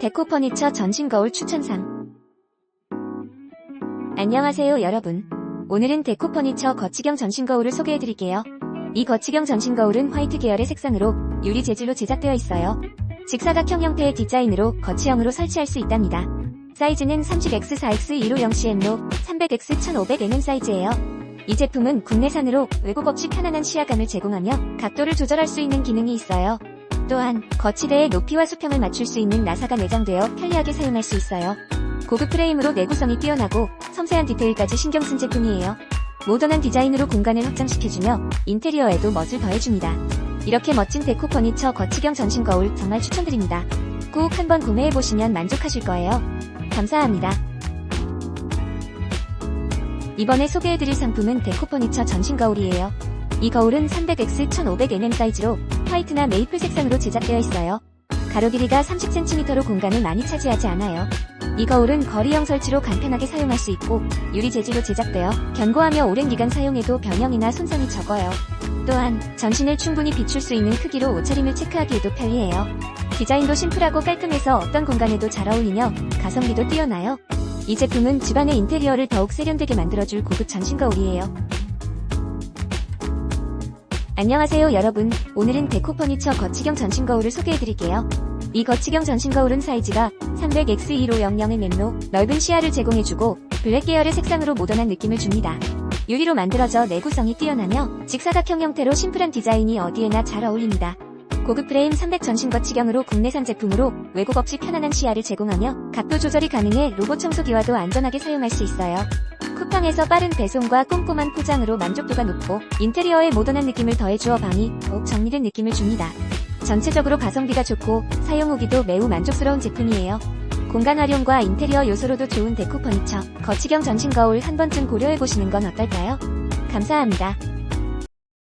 데코 퍼니처 전신 거울 추천상. 안녕하세요 여러분. 오늘은 데코 퍼니처 거치경 전신 거울을 소개해드릴게요. 이 거치경 전신 거울은 화이트 계열의 색상으로 유리 재질로 제작되어 있어요. 직사각형 형태의 디자인으로 거치형으로 설치할 수 있답니다. 사이즈는 30X4X250CM로 300X 1500mm 사이즈예요. 이 제품은 국내산으로 외국 없이 편안한 시야감을 제공하며 각도를 조절할 수 있는 기능이 있어요. 또한 거치대의 높이와 수평을 맞출 수 있는 나사가 내장되어 편리하게 사용할 수 있어요. 고급 프레임으로 내구성이 뛰어나고 섬세한 디테일까지 신경 쓴 제품이에요. 모던한 디자인으로 공간을 확장시켜주며 인테리어에도 멋을 더해줍니다. 이렇게 멋진 데코 퍼니처 거치경 전신 거울 정말 추천드립니다. 꼭 한번 구매해보시면 만족하실 거예요. 감사합니다. 이번에 소개해드릴 상품은 데코 퍼니처 전신 거울이에요. 이 거울은 300X 1500mm 사이즈로 화이트나 메이플 색상으로 제작되어 있어요. 가로 길이가 30cm로 공간을 많이 차지하지 않아요. 이 거울은 거리형 설치로 간편하게 사용할 수 있고 유리 재질로 제작되어 견고하며 오랜 기간 사용해도 변형이나 손상이 적어요. 또한 전신을 충분히 비출 수 있는 크기로 옷차림을 체크하기에도 편리해요. 디자인도 심플하고 깔끔해서 어떤 공간에도 잘 어울리며 가성비도 뛰어나요. 이 제품은 집안의 인테리어를 더욱 세련되게 만들어줄 고급 전신 거울이에요. 안녕하세요 여러분. 오늘은 데코 퍼니처 거치경 전신 거울을 소개해드릴게요. 이 거치경 전신 거울은 사이즈가 300X1500의 맵로 넓은 시야를 제공해주고 블랙 계열의 색상으로 모던한 느낌을 줍니다. 유리로 만들어져 내구성이 뛰어나며 직사각형 형태로 심플한 디자인이 어디에나 잘 어울립니다. 고급 프레임 300 전신 거치경으로 국내산 제품으로 외국 없이 편안한 시야를 제공하며 각도 조절이 가능해 로봇 청소기와도 안전하게 사용할 수 있어요. 쿠팡에서 빠른 배송과 꼼꼼한 포장으로 만족도가 높고 인테리어에 모던한 느낌을 더해주어 방이 더욱 정리된 느낌을 줍니다. 전체적으로 가성비가 좋고 사용 후기도 매우 만족스러운 제품이에요. 공간 활용과 인테리어 요소로도 좋은 데코 퍼니처, 거치경 전신 거울 한 번쯤 고려해보시는 건 어떨까요? 감사합니다.